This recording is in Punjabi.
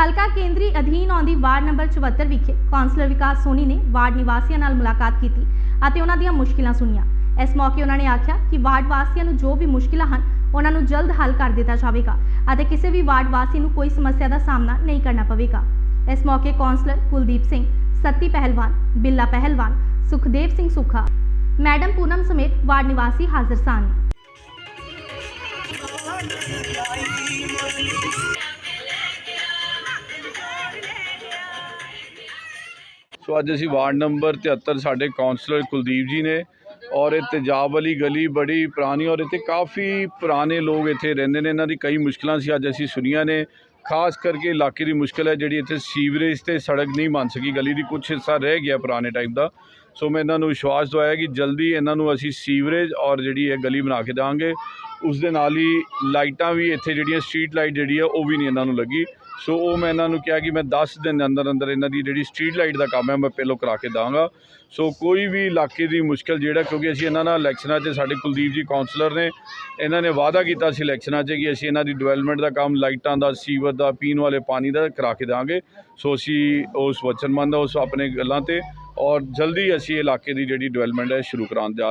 ਹਲਕਾ ਕੇਂਦਰੀ ਅਧੀਨ ਆਉਂਦੀ ਵਾਰਡ ਨੰਬਰ 74 ਵਿਖੇ ਕਾਉਂਸਲਰ ਵਿਕਾਸ ਸੋਨੀ ਨੇ ਵਾਰਡ ਨਿਵਾਸੀਆਂ ਨਾਲ ਮੁਲਾਕਾਤ ਕੀਤੀ ਅਤੇ ਉਹਨਾਂ ਦੀਆਂ ਮੁਸ਼ਕਿਲਾਂ ਸੁਣੀਆਂ। ਇਸ ਮੌਕੇ ਉਹਨਾਂ ਨੇ ਆਖਿਆ ਕਿ ਵਾਰਡ ਵਾਸੀਆਂ ਨੂੰ ਜੋ ਵੀ ਮੁਸ਼ਕਿਲਾਂ ਹਨ, ਉਹਨਾਂ ਨੂੰ ਜਲਦ ਹੱਲ ਕਰ ਦਿੱਤਾ ਜਾਵੇਗਾ ਅਤੇ ਕਿਸੇ ਵੀ ਵਾਰਡ ਵਾਸੀ ਨੂੰ ਕੋਈ ਸਮੱਸਿਆ ਦਾ ਸਾਹਮਣਾ ਨਹੀਂ ਕਰਨਾ ਪਵੇਗਾ। ਇਸ ਮੌਕੇ ਕਾਉਂਸਲਰ ਕੁਲਦੀਪ ਸਿੰਘ, ਸੱਤੀ ਪਹਿਲਵਾਨ, ਬਿੱਲਾ ਪਹਿਲਵਾਨ, ਸੁਖਦੇਵ ਸਿੰਘ ਸੁਖਾ, ਮੈਡਮ ਪੂਨਮ ਸਮੇਤ ਵਾਰਡ ਨਿਵਾਸੀ ਹਾਜ਼ਰ ਸਨ। ਸੋ ਅੱਜ ਅਸੀਂ ਵਾਰਡ ਨੰਬਰ 73 ਸਾਡੇ ਕਾਉਂਸਲਰ ਕੁਲਦੀਪ ਜੀ ਨੇ ਔਰ ਇਹ ਤੇਜ਼ਾਬ ਵਾਲੀ ਗਲੀ ਬੜੀ ਪੁਰਾਣੀ ਔਰ ਇੱਥੇ ਕਾਫੀ ਪੁਰਾਣੇ ਲੋਕ ਇੱਥੇ ਰਹਿੰਦੇ ਨੇ। ਇਹਨਾਂ ਦੀ ਕਈ ਮੁਸ਼ਕਲਾਂ ਸੀ, ਅੱਜ ਅਸੀਂ ਸੁਣੀਆਂ ਨੇ। ਖਾਸ ਕਰਕੇ ਇਲਾਕੇ ਦੀ ਮੁਸ਼ਕਲ ਹੈ ਜਿਹੜੀ ਇੱਥੇ ਸੀਵਰੇਜ ਤੇ ਸੜਕ ਨਹੀਂ ਬਣ ਸਕੀ। ਗਲੀ ਦੀ ਕੁਝ ਹਿੱਸਾ ਰਹਿ ਗਿਆ ਪੁਰਾਣੇ ਟਾਈਪ ਦਾ। ਸੋ ਮੈਂ ਇਹਨਾਂ ਨੂੰ ਵਿਸ਼ਵਾਸ ਦਵਾਇਆ ਕਿ ਜਲਦੀ ਇਹਨਾਂ ਨੂੰ ਅਸੀਂ ਸੀਵਰੇਜ ਔਰ ਜਿਹੜੀ ਇਹ ਗਲੀ ਬਣਾ ਕੇ ਦਾਂਗੇ ਉਸ ਦੇ ਨਾਲ ਹੀ ਲਾਈਟਾਂ ਵੀ ਇੱਥੇ ਜਿਹੜੀਆਂ ਸਟਰੀਟ ਲਾਈਟ ਜਿਹੜੀ ਆ, ਉਹ ਵੀ ਨਹੀਂ ਇਹਨਾਂ ਨੂੰ ਲੱਗੀ। ਸੋ ਉਹ ਮੈਂ ਇਹਨਾਂ ਨੂੰ ਕਿਹਾ ਕਿ ਮੈਂ 10 ਦਿਨ ਦੇ ਅੰਦਰ ਅੰਦਰ ਇਹਨਾਂ ਦੀ ਜਿਹੜੀ ਸਟਰੀਟ ਲਾਈਟ ਦਾ ਕੰਮ ਹੈ, ਮੈਂ ਪਹਿਲੋਂ ਕਰਾ ਕੇ ਦਾਂਗਾ। ਸੋ ਕੋਈ ਵੀ ਇਲਾਕੇ ਦੀ ਮੁਸ਼ਕਲ ਜਿਹੜਾ, ਕਿਉਂਕਿ ਅਸੀਂ ਇਹਨਾਂ ਨਾਲ ਇਲੈਕਸ਼ਨਾਂ 'ਚ, ਸਾਡੇ ਕੁਲਦੀਪ ਜੀ ਕਾਉਂਸਲਰ ਨੇ, ਇਹਨਾਂ ਨੇ ਵਾਅਦਾ ਕੀਤਾ ਸੀ ਇਲੈਕਸ਼ਨਾਂ 'ਚ ਕਿ ਅਸੀਂ ਇਹਨਾਂ ਦੀ ਡਿਵੈਲਪਮੈਂਟ ਦਾ ਕੰਮ, ਲਾਈਟਾਂ ਦਾ, ਸੀਵਰ ਦਾ, ਪੀਣ ਵਾਲੇ ਪਾਣੀ ਦਾ ਕਰਾ ਕੇ ਦਾਂਗੇ। ਸੋ ਅਸੀਂ ਉਸ ਵਚਨਬੰਦ ਉਸ ਆਪਣੇ ਗੱਲਾਂ ਤੇ, ਔਰ ਜਲਦੀ ਅਸੀਂ ਇਲਾਕੇ ਦੀ ਜਿਹੜੀ ਡਿਵੈਲਪਮੈਂਟ ਹੈ, ਸ਼ੁਰੂ ਕਰਾਉਣ ਜਾ ਰਹੇ